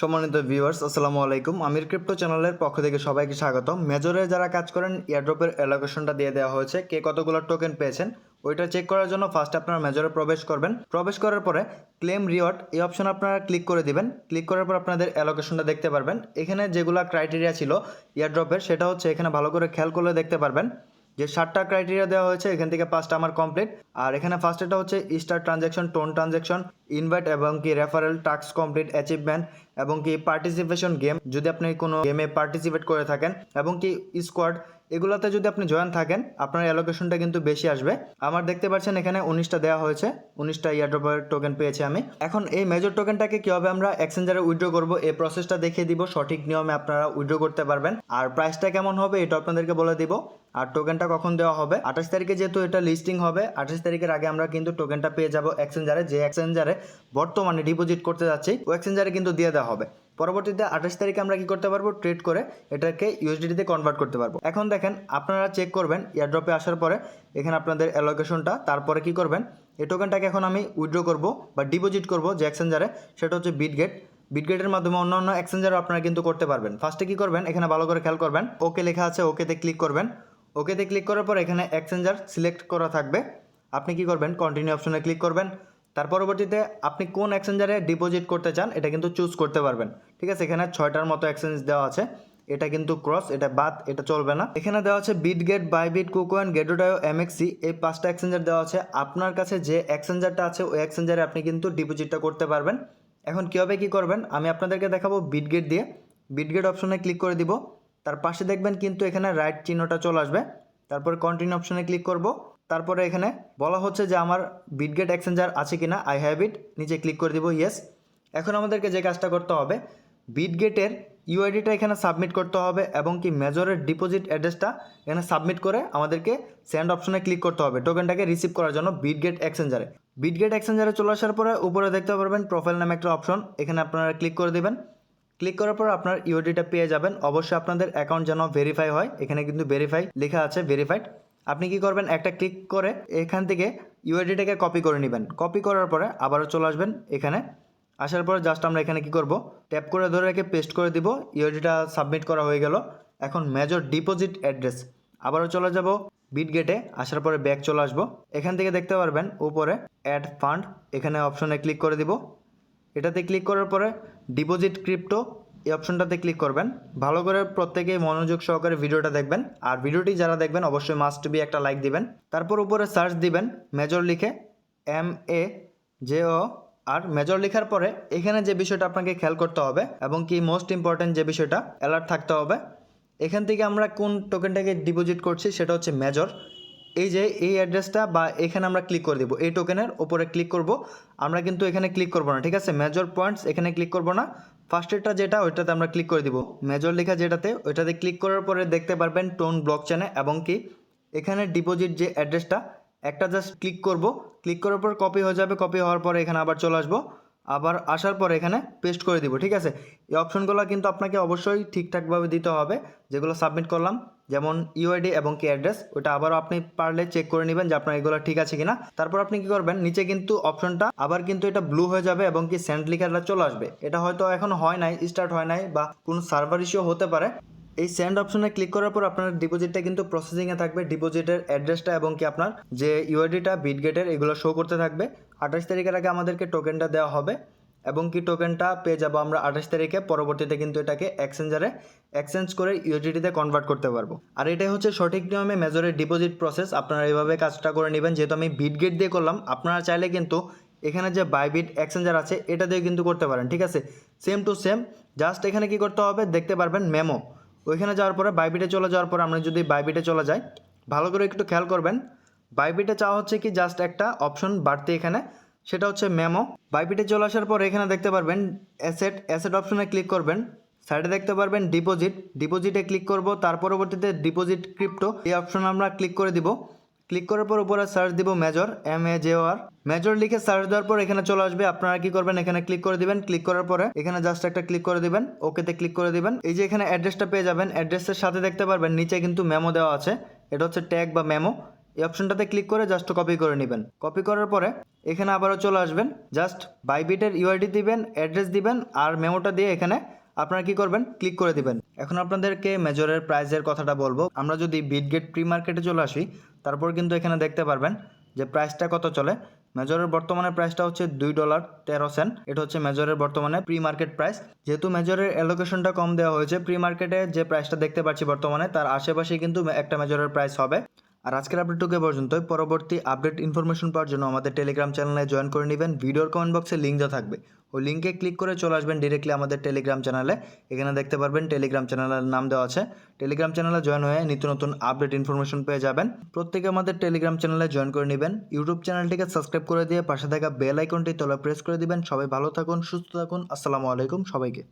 সম্মানিত ভিউয়ার্স আসসালামু আলাইকুম। আমির ক্রিপ্টো চ্যানেলের পক্ষ থেকে সবাইকে স্বাগত মেজরে যারা কাজ করেন এয়ারড্রপের অ্যালোকেশনটা দিয়ে দেওয়া হয়েছে। কে কতগুলো টোকেন পেয়েছেন, ওইটা চেক করার জন্য ফার্স্ট আপনারা মেজরে প্রবেশ করবেন। প্রবেশ করার পরে ক্লেম রিওয়ার্ড এই অপশন আপনারা ক্লিক করে দিবেন। ক্লিক করার পর আপনাদের অ্যালোকেশনটা দেখতে পারবেন। এখানে যেগুলো ক্রাইটেরিয়া ছিল এয়ারড্রপের সেটা হচ্ছে এখানে ভালো করে খেয়াল করলে দেখতে পারবেন যে সাতটা ক্রাইটেরিয়া দেওয়া হয়েছে, এখান থেকে পাঁচটা আমার কমপ্লিট আর এখানে ফার্স্টটা হচ্ছে star transaction tone transaction invite এবং কি রেফারেল টাস্ক কমপ্লিট অ্যাচিভমেন্ট এবং কি পার্টিসিপেশন গেম যদি আপনি কোনো গেমে পার্টিসিপেট করে থাকেন এবং কি স্কোয়াড এগুলোতে যদি আপনি জয়েন থাকেন, আপনার অ্যালোকেশনটা কিন্তু বেশি আসবে। আমার দেখতে পাচ্ছেন এখানে উনিশটা দেওয়া হয়েছে, উনিশটা ইয়ারড্রপের টোকেন পেয়েছি আমি। এখন এই মেজর টোকেনটাকে কীভাবে আমরা এক্সচেঞ্জারে উইথড্র করব, এই প্রসেসটা দেখিয়ে দিব, সঠিক নিয়মে আপনারা উইথড্র করতে পারবেন। আর প্রাইসটা কেমন হবে, এটা আপনাদেরকে বলে দিব। আর টোকেনটা কখন দেওয়া হবে? আঠাশ তারিখে যেহেতু এটা লিস্টিং হবে, আঠাশ তারিখের আগে আমরা কিন্তু টোকেনটা পেয়ে যাব এক্সচেঞ্জারে যে এক্সচেঞ্জারে বর্তমানে ডিপোজিট করতে যাচ্ছি, ও এক্সচেঞ্জারে কিন্তু দিয়ে দেওয়া হবে। পরবর্তীতে আঠাশ তারিখে আমরা কি করতে পারব? ট্রেড করে এটাকে ইউএসডিতে কনভার্ট করতে পারব। এখন দেখেন, আপনারা চেক করবেন এয়ারড্রপে আসার পরে এখানে আপনাদের অ্যালোকেশনটা তারপরে কি করবেন? এই টোকেনটাকে এখন আমি উইথড্র করব বা ডিপোজিট করব যে এক্সচেঞ্জারে সেটা হচ্ছে বিটগেট বিটগেটের মাধ্যমে অন্যান্য এক্সচেঞ্জারও আপনারা কিন্তু করতে পারবেন। ফার্স্টে কি করবেন? এখানে ভালো করে খেয়াল করবেন। ওকে লেখা আছে ওকেতে ক্লিক করবেন। ওকেতে ক্লিক করার পর এখানে এক্সচেঞ্জার সিলেক্ট করা থাকবে। আপনি কি করবেন? কন্টিনিউ অপশনে ক্লিক করবেন। তার পরবর্তীতে আপনি কোন এক্সচেঞ্জারে ডিপোজিট করতে চান, এটা কিন্তু চুজ করতে পারবেন। ঠিক আছে, এখানে ছয়টার মতো এক্সচেঞ্জ দেওয়া আছে। এটা কিন্তু ক্রস এটা বাদ, এটা চলবে না। এখানে দেওয়া আছে bit Bitget Bybit KuCoin Gate io MEXC এই পাঁচটা এক্সচেঞ্জার দেওয়া আছে। আপনার কাছে যে এক্সচেঞ্জারটা আছে, ওই এক্সচেঞ্জারে আপনি কিন্তু ডিপোজিটটা করতে পারবেন। এখন কীভাবে কী করবেন? আমি আপনাদেরকে দেখাবো বিট গেট দিয়ে। বিট গেট অপশনে ক্লিক করে দিব। তার পাশে দেখবেন কিন্তু এখানে রাইট চিহ্নটা চলে আসবে। তারপর কন্টিনিউ অপশনে ক্লিক করব। তারপরে এখানে বলা হচ্ছে যে আমার বিটগেট এক্সচেঞ্জার আছে কিনা আই হ্যাভ ইট নিচে ক্লিক করে দিব ইয়েস এখন আমাদেরকে যে কাজটা করতে হবে বিটগেটের ইউআইডিটা এখানে সাবমিট করতে হবে এবং কি মেজরের ডিপোজিট অ্যাড্রেসটা এখানে সাবমিট করে আমাদেরকে সেন্ড অপশনে ক্লিক করতে হবে টোকেনটাকে রিসিভ করার জন্য বিটগেট এক্সচেঞ্জারে বিটগেট এক্সচেঞ্জারে চলে আসার পরে উপরে দেখতে পারবেন প্রোফাইল নামে একটা অপশন এখানে আপনারা ক্লিক করে দেবেন। ক্লিক করার পর আপনার ইউডিটা পেয়ে যাবেন, অবশ্যই আপনাদের অ্যাকাউন্ট যেন ভেরিফাই হয়, এখানে কিন্তু ভেরিফাই লেখা আছে ভেরিফাইড আপনি কি করবেন? একটা ক্লিক করে এখান থেকে ইউআইডিটাকে কপি করে নেবেন। কপি করার পরে আবারও চলে আসবেন এখানে। আসার পরে জাস্ট আমরা এখানে কি করব? ট্যাপ করে ধরে রেখে পেস্ট করে দিব। ইউআইডিটা সাবমিট করা হয়ে গেল। এখন মেজর ডিপোজিট অ্যাড্রেস আবারও চলে যাব বিটগেটে আসার পরে ব্যাক চলে আসব। এখান থেকে দেখতে পারবেন উপরে অ্যাড ফান্ড এখানে অপশনে ক্লিক করে দিব। এটাতে ক্লিক করার পরে ডিপোজিট ক্রিপ্টো এই অপশনটাতে ক্লিক করবেন। ভালো করে প্রত্যেকেই মনোযোগ সহকারে ভিডিওটা দেখবেন। আর ভিডিওটি যারা দেখবেন, অবশ্যই মাস্ট বি একটা লাইক দিবেন। তারপর উপরে সার্চ দিবেন মেজর লিখে M A J O R major লেখার পরে এখানে যে বিষয়টা আপনাকে খেয়াল করতে হবে এবং কি মোস্ট ইম্পর্ট্যান্ট যে বিষয়টা অ্যালার্ট থাকতে হবে। এখান থেকে আমরা কোন টোকেনটাকে ডিপোজিট করছি সেটা হচ্ছে মেজর এই যে এই অ্যাড্রেসটা বা এখানে আমরা ক্লিক করে দিব। এই টোকেনের ওপরে ক্লিক করব। আমরা কিন্তু এখানে ক্লিক করব না, ঠিক আছে? মেজর পয়েন্টস এখানে ক্লিক করব না। ফার্স্টেরটা যেটা, ওইটাতে আমরা ক্লিক করে দিব। মেজর লেখা যেটাতে, ওইটাতে ক্লিক করার পরে দেখতে পারবেন টোন ব্লক চেনে এবং কি এখানে ডিপোজিট যে অ্যাড্রেসটা একটা জাস্ট ক্লিক করব। ক্লিক করার পর কপি হয়ে যাবে কপি হওয়ার পরে এখানে আবার চলে আসব। আবার আসার পর এখানে পেস্ট করে দিব, ঠিক আছে? এই অপশনগুলো কিন্তু আপনাকে অবশ্যই ঠিকঠাকভাবে দিতে হবে, যেগুলো সাবমিট করলাম, যেমন ইউআইডি এবং কি অ্যাড্রেস ওটা আবারও আপনি পারলে চেক করে নেবেন যে আপনার এগুলো ঠিক আছে কিনা। তারপর আপনি কি করবেন, নিচে কিন্তু অপশনটা আবার কিন্তু এটা ব্লু হয়ে যাবে এবং কি সেন্ড লিখাটা চলে আসবে। এটা হয়তো এখন হয় নাই স্টার্ট হয় নাই বা কোনো সার্ভার ইস্যু হতে পারে এই সেন্ড অপশনে ক্লিক করার পর আপনার ডিপোজিটটা কিন্তু প্রসেসিংয়ে থাকবে। ডিপোজিটের অ্যাড্রেসটা এবং কি আপনার যে ইউআইডিটা বিটগেটের এগুলো শো করতে থাকবে। আঠাশ তারিখের আগে আমাদেরকে টোকেনটা দেওয়া হবে এবং কি টোকেনটা পেয়ে যাব আমরা আঠাশ তারিখে। পরবর্তীতে কিন্তু এটাকে এক্সচেঞ্জারে এক্সচেঞ্জ করে ইউজিটিতে কনভার্ট করতে পারব। আর এটাই হচ্ছে সঠিক নিয়মে মেজরের ডিপোজিট প্রসেস আপনারা এইভাবে কাজটা করে নেবেন। যেহেতু আমি বিটগেট দিয়ে করলাম, আপনারা চাইলে কিন্তু এখানে যে বাইবিট এক্সচেঞ্জার আছে, এটা দিয়ে কিন্তু করতে পারেন। ঠিক আছে? সেম টু সেম জাস্ট এখানে কি করতে হবে? দেখতে পারবেন মেমো ওইখানে যাওয়ার পরে বাইবিটে চলে যাওয়ার পরে আমরা যদি বাইবিটে চলে যাই, ভালো করে একটু খেয়াল করবেন বাইবিটে চাওয়া হচ্ছে কি জাস্ট একটা অপশন বাড়তি এখানে, সেটা হচ্ছে মেমো বাইবিটে চলে আসার পর এখানে দেখতে পারবেন অ্যাসেট অ্যাসেট অপশনে ক্লিক করবেন সাইডে দেখতে পারবেন ডিপোজিট ডিপোজিটে ক্লিক করব, তার পরবর্তীতে ডিপোজিট ক্রিপ্টো এই অপশন আমরা ক্লিক করে দিব। ক্লিক করার পর উপরে সার্চ দিব major M A J R major লিখে সার্চ দেওয়ার পর এখানে চলে আসবে, আপনারা কি করবেন? এখানে ক্লিক করে দিবেন। ক্লিক করার পরে এখানে জাস্ট একটা ক্লিক করে দিবেন। ওকেতে ক্লিক করে দিবেন। এই যে এখানে অ্যাড্রেসটা পেয়ে যাবেন। অ্যাড্রেসের সাথে দেখতে পারবেন, নিচে কিন্তু মেমো দেওয়া আছে। এটা হচ্ছে ট্যাগ বা মেমো এই অপশনটাতে ক্লিক করে জাস্ট কপি করে নেবেন। কপি করার পরে এখানে আবারও চলে আসবেন। জাস্ট বাইবিটের ইউআইডি দিবেন অ্যাড্রেস দিবেন, আর মেমোটা দিয়ে এখানে আপনারা কি করবেন? ক্লিক করে দিবেন। এখন আপনাদেরকে মেজরের প্রাইসের কথাটা বলব। আমরা যদি বিটগেট প্রি মার্কেটে চলে আসি, তারপর কিন্তু এখানে দেখতে পারবেন যে প্রাইসটা কত চলে। মেজরের বর্তমানে প্রাইসটা হচ্ছে দুই ডলার তেরো সেন্ট। এটা হচ্ছে মেজরের বর্তমানে প্রি মার্কেট প্রাইস। যেহেতু মেজরের অ্যালোকেশনটা কম দেওয়া হয়েছে প্রি মার্কেটে যে প্রাইসটা দেখতে পাচ্ছি বর্তমানে, তার আশেপাশে কিন্তু একটা মেজরের প্রাইস হবে। আর আজকের আপডেটটুকু এ পর্যন্তই। পরবর্তী আপডেট ইনফরমেশন পাওয়ার জন্য আমাদের টেলিগ্রাম চ্যানেলে জয়েন করে নেবেন। ভিডিওর কমেন্ট বক্সে লিঙ্ক দেওয়া থাকবে। ওই লিঙ্কে ক্লিক করে চলে আসবেন ডিরেক্টলি আমাদের টেলিগ্রাম চ্যানেলে এখানে দেখতে পারবেন টেলিগ্রাম চ্যানেলের নাম দেওয়া আছে। টেলিগ্রাম চ্যানেলে জয়েন হয়ে নিত্য নতুন আপডেট ইনফরমেশন পেয়ে যাবেন। প্রত্যেকে আমাদের টেলিগ্রাম চ্যানেলে জয়েন করে নেবেন। ইউটিউব চ্যানেলটিকে সাবস্ক্রাইব করে দিয়ে পাশে থাকা বেল আইকনটি তলা প্রেস করে দিবেন। সবাই ভালো থাকুন, সুস্থ থাকুন। আসসালামু আলাইকুম সবাইকে।